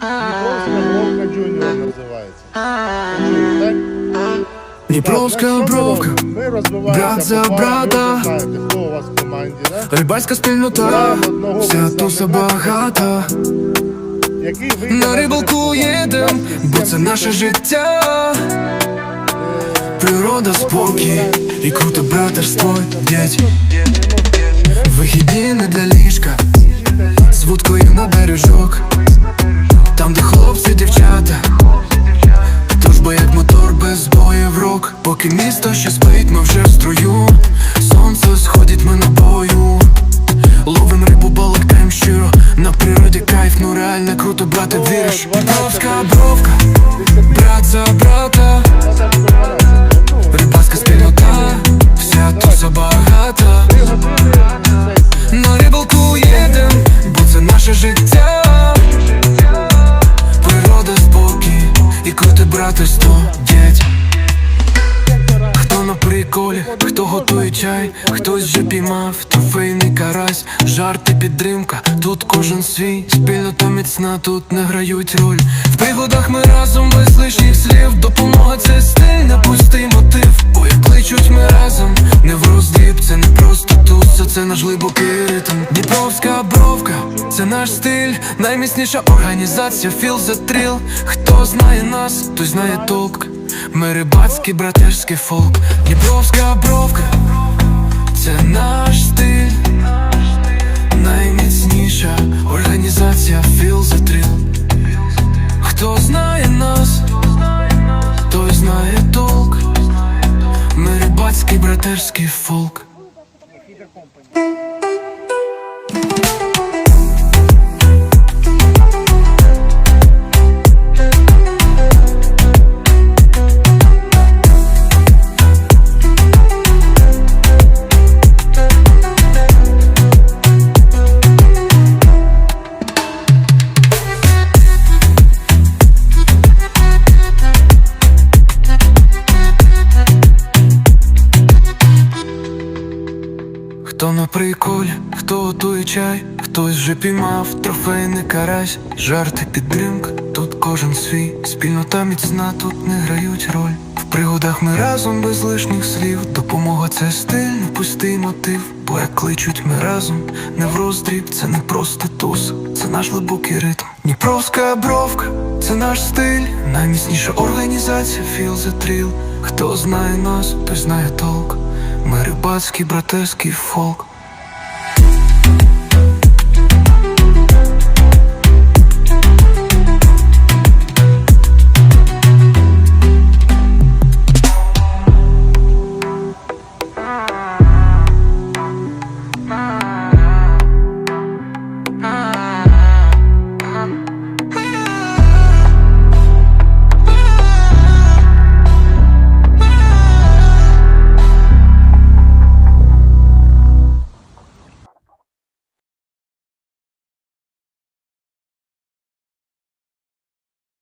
Дніпровська Вовка Джуніор називається. Чули, так? Дніпровська Так, бровка, що ми, ми розбиваємося брат за по брата. ви знаєте, хто у вас в команді, да? рибальська спільнота, вся туса багата. Який На рибалку їдем, бо це наше життя. Природа спокій і круте братерство, дядь. Вихідні не для ліжка, з вудкою на бережок. Поки місто ще спить, ми вже в строю. Сонце сходить, ми на бою. Ловим рибу, балактаєм щиро. На природі кайф, ну реально круто, брате, віриш. Бровська бровка, брат за брата. Рибацька спільнота, вся туса багата На рибалку їдем, бо це наше життя. Природа спокій і круте братерство, дядь Хто на приколі, хто готує чай, хтось вже піймав трофейний карась, жарти підтримка, тут кожен свій, спільнота міцна, тут не грають роль. В пригодах ми разом без лишніх слів, допомога це стиль, не пустий мотив, як кличуть ми разом, не в роздріб, це не просто туса, це наш глибокий ритм. Дніпровська бровка, це наш стиль, найміцніша організація, філ за тріл. Хто знає нас, той знає толк. Ми рибацький братерський фолк, Дніпровська бровка, це наш стиль, найміцніша організація the Thrill Хто знає нас, той знає толк. Ми рибацький братерський фолк. Приколі, хто готує чай, хтось вже піймав трофейний карась, жарти підтримка, тут кожен свій, спільнота міцна, тут не грають роль. В пригодах ми разом без лишніх слів. Допомога це стиль, не пустий мотив. Бо як кличуть ми разом, не в роздріб, це не просто туз, це наш глибокий ритм. Дніпровська бровка, це наш стиль, найміцніша організація Feel the Thrill Хто знає нас, той знає толк. Ми рибацький братерський фолк